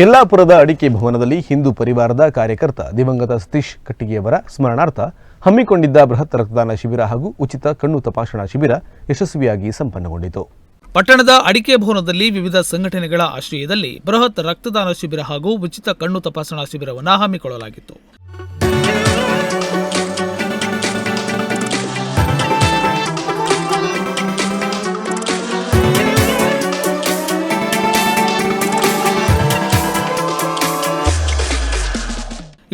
ಯಲ್ಲಾಪುರದ ಅಡಿಕೆ ಭವನದಲ್ಲಿ ಹಿಂದೂ ಪರಿವಾರದ ಕಾರ್ಯಕರ್ತ ದಿವಂಗತ ಸತೀಶ್ ಕಟ್ಟಿಗೆಯವರ ಸ್ಮರಣಾರ್ಥ ಹಮ್ಮಿಕೊಂಡಿದ್ದ ಬೃಹತ್ ರಕ್ತದಾನ ಶಿಬಿರ ಹಾಗೂ ಉಚಿತ ಕಣ್ಣು ತಪಾಸಣಾ ಶಿಬಿರ ಯಶಸ್ವಿಯಾಗಿ ಸಂಪನ್ನಗೊಂಡಿತು. ಪಟ್ಟಣದ ಅಡಿಕೆ ಭವನದಲ್ಲಿ ವಿವಿಧ ಸಂಘಟನೆಗಳ ಆಶ್ರಯದಲ್ಲಿ ಬೃಹತ್ ರಕ್ತದಾನ ಶಿಬಿರ ಹಾಗೂ ಉಚಿತ ಕಣ್ಣು ತಪಾಸಣಾ ಶಿಬಿರವನ್ನು ಹಮ್ಮಿಕೊಳ್ಳಲಾಗಿತ್ತು.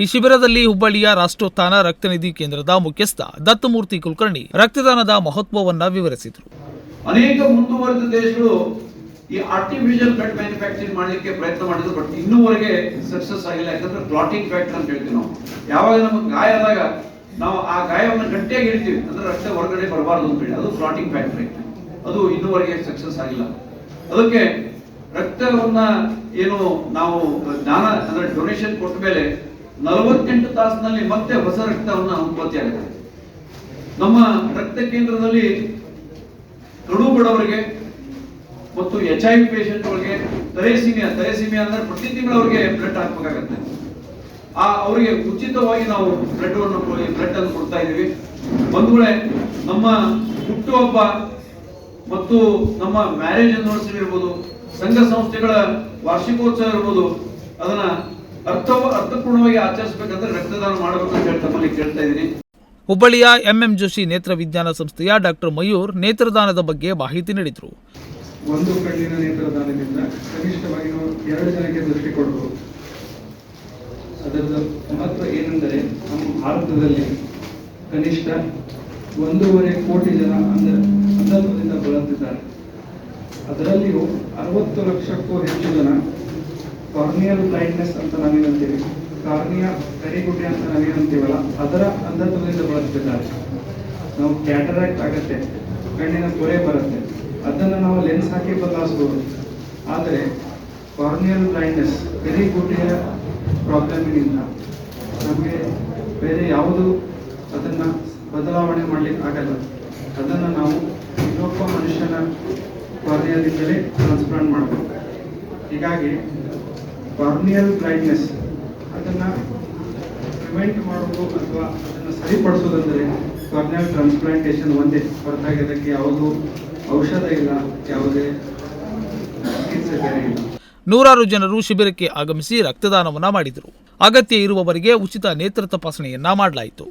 ಈ ಶಿಬಿರದಲ್ಲಿ ಹುಬ್ಬಳ್ಳಿಯ ರಾಷ್ಟ್ರೋತ್ಥಾನ ರಕ್ತನಿಧಿ ಕೇಂದ್ರದ ಮುಖ್ಯಸ್ಥ ದತ್ತಮೂರ್ತಿ ಕುಲಕರ್ಣಿ ರಕ್ತದಾನದ ಮಹತ್ವವನ್ನು ವಿವರಿಸಿದರು. ಅನೇಕ ಮುಂದುವರೆದ ದೇಶಗಳು ಈ ಆರ್ಟಿಫಿಷಿಯಲ್ ಬ್ಲಡ್ ಮ್ಯಾನುಫ್ಯಾಕ್ಚರಿಂಗ್ ಮಾಡಲಿಕ್ಕೆ ಪ್ರಯತ್ನ ಮಾಡಿದ್ರು ಬಟ್ ಇನ್ನೂವರೆಗೆ ಸಕ್ಸಸ್ ಆಗಿಲ್ಲ. ಯಾಕಂದ್ರೆ ಕ್ಲಾಟಿಂಗ್ ಫ್ಯಾಕ್ಟರ್ ಅಂತ ಹೇಳ್ತೀವಿ ನಾವು. ಯಾವಾಗ ನಮಗೆ ಗಾಯ ಆದಾಗ ನಾವು ಆ ಗಾಯವನ್ನು ಗಟ್ಟಿಯಾಗಿ ಇಡ್ತೀವಿ ಅಂದ್ರೆ ರಕ್ತ ಹೊರಗಡೆ ಬರಬಾರದು ಅಂತ ಹೇಳಿ. ಅದು ಕ್ಲಾಟಿಂಗ್ ಫ್ಯಾಕ್ಟರ್ ಅದು ಇನ್ನೂವರೆಗೆ ಸಕ್ಸಸ್ ಆಗಿಲ್ಲ. ಅದಕ್ಕೆ ರಕ್ತವನ್ನ ಏನು ನಾವು ಜ್ಞಾನ, ಅಂದ್ರೆ ಡೊನೇಷನ್ ಕೊಟ್ಟ ಮೇಲೆ ನಲವತ್ತೆಂಟು ತಾಸಿನಲ್ಲಿ ಮತ್ತೆ ಹೊಸ ರಕ್ತವನ್ನು ಉತ್ಪತ್ತಿ ಆಗುತ್ತೆ. ನಮ್ಮ ರಕ್ತ ಕೇಂದ್ರದಲ್ಲಿ ಕಡು ಬಡವರಿಗೆ ಮತ್ತು ಎಚ್ ಐ ವಿ ಅವರಿಗೆ ತರೇಸಿಮಿಯಾ ತರೇಸಿಮಿಯಾ ಅಂದ್ರೆ ಪ್ರತಿ ತಿಂಗಳು ಅವರಿಗೆ ಬ್ಲಡ್ ಹಾಕ್ಬೇಕಾಗತ್ತೆ. ಆ ಅವರಿಗೆ ಉಚಿತವಾಗಿ ನಾವು ಬ್ಲಡ್ ಅನ್ನು ಬ್ಲಡ್ ಅನ್ನು ಕೊಡ್ತಾ ಇದ್ದೀವಿ. ವೇಳೆ ನಮ್ಮ ಹುಟ್ಟುಹಬ್ಬ ಮತ್ತು ನಮ್ಮ ಮ್ಯಾರೇಜ್ ಅನಿವರ್ಸರಿ ಇರ್ಬೋದು, ಸಂಘ ಸಂಸ್ಥೆಗಳ ವಾರ್ಷಿಕೋತ್ಸವ ಇರ್ಬೋದು, ಅದನ್ನ ಅರ್ಥ ಅರ್ಥಪೂರ್ಣವಾಗಿ ಆಚರಿಸಬೇಕಂದ್ರೆ ರಕ್ತದಾನ ಮಾಡಬೇಕು ಅಂತ ಹೇಳಿ ತಮ್ಮಲ್ಲಿ ಕೇಳ್ತಾ ಇದ್ದೀನಿ. ಹುಬ್ಬಳ್ಳಿಯ ಎಂಎಂ ಜೋಶಿ ನೇತ್ರ ವಿಜ್ಞಾನ ಸಂಸ್ಥೆಯ ಡಾಕ್ಟರ್ ಮಯೂರ್ ನೇತ್ರದಾನದ ಬಗ್ಗೆ ಮಾಹಿತಿ ನೀಡಿದರು. ಒಂದು ಕಣ್ಣಿನ ನೇತ್ರದಾನದಿಂದ ಕನಿಷ್ಠವಾಗಿ ನಾವು ಎರಡು ಜನಕ್ಕೆ ದೃಷ್ಟಿ ಕೊಡಬಹುದು ಅದರ ಮಹತ್ವ ಏನೆಂದರೆ ನಮ್ಮ ಭಾರತದಲ್ಲಿ ಕನಿಷ್ಠ ಒಂದೂವರೆ ಕೋಟಿ ಜನ ಅಂಧ ಅಂಧತ್ವದಿಂದ ಬಳಲುತ್ತಿದ್ದಾರೆ ಅದರಲ್ಲಿಯೂ ಅರವತ್ತು ಲಕ್ಷಕ್ಕೂ ಹೆಚ್ಚು ಜನ ಕಾರ್ನಿಯಲ್ ಬ್ಲೈಂಡ್ನೆಸ್ ಅಂತ ನಾವೇನಂತೀವಿ ಕಾರ್ನಿಯ ಕರಿಗುಡ್ಡೆ ಅಂತ ನಾವೇನಂತೀವಲ್ಲ ಅದರ ಅಂಧತ್ವದಿಂದ ಬಳಸ್ತಿದ್ದಾರೆ ನಾವು ಕ್ಯಾಟರಾಕ್ಟ್ ಆಗುತ್ತೆ, ಕಣ್ಣಿನ ಕೊರೆ ಬರುತ್ತೆ. ಅದನ್ನು ನಾವು ಲೆನ್ಸ್ ಹಾಕಿ ಬದಲಾಯಿಸ್ಬೋದು. ಆದರೆ ಕಾರ್ನಿಯಲ್ ಬ್ಲೈಂಡ್ನೆಸ್ ಕರಿಗುಡ್ಡೆಯ ಪ್ರಾಬ್ಲಮ್ನಿಂದ ನಮಗೆ ಬೇರೆ ಯಾವುದು ಅದನ್ನು ಬದಲಾವಣೆ ಮಾಡಲಿಕ್ಕೆ ಆಗಲ್ಲ. ಅದನ್ನು ನಾವು ಇನ್ನೊಬ್ಬ ಮನುಷ್ಯನ ಕಾರ್ನಿಯಾದಿಂದಲೇ ಟ್ರಾನ್ಸ್ಪ್ಲಾಂಟ್ ಮಾಡಬೇಕು. ಹೀಗಾಗಿ ಕಾರ್ನಿಯಲ್ ಬ್ಲೈಂಡ್ನೆಸ್ ಅದನ್ನು ಪ್ರಿವೆಂಟ್ ಮಾಡೋದು ಅಥವಾ ಅದನ್ನು ಸರಿಪಡಿಸೋದಂದರೆ ಕಾರ್ನಿಯಲ್ ಟ್ರಾನ್ಸ್ಪ್ಲಾಂಟೇಷನ್ ಒಂದೇ. ಹೊರತಾಗಿ ಅದಕ್ಕೆ ಯಾವುದು ಔಷಧ ಇಲ್ಲ, ಯಾವುದೇ ಚಿಕಿತ್ಸೆ ಬೇರೆ ಇಲ್ಲ. ನೂರಾರು ಜನರು ಶಿಬಿರಕ್ಕೆ ಆಗಮಿಸಿ ರಕ್ತದಾನವನ್ನ ಮಾಡಿದರು. ಅಗತ್ಯ ಇರುವವರಿಗೆ ಉಚಿತ ನೇತ್ರ ತಪಾಸಣೆಯನ್ನ ಮಾಡಲಾಯಿತು.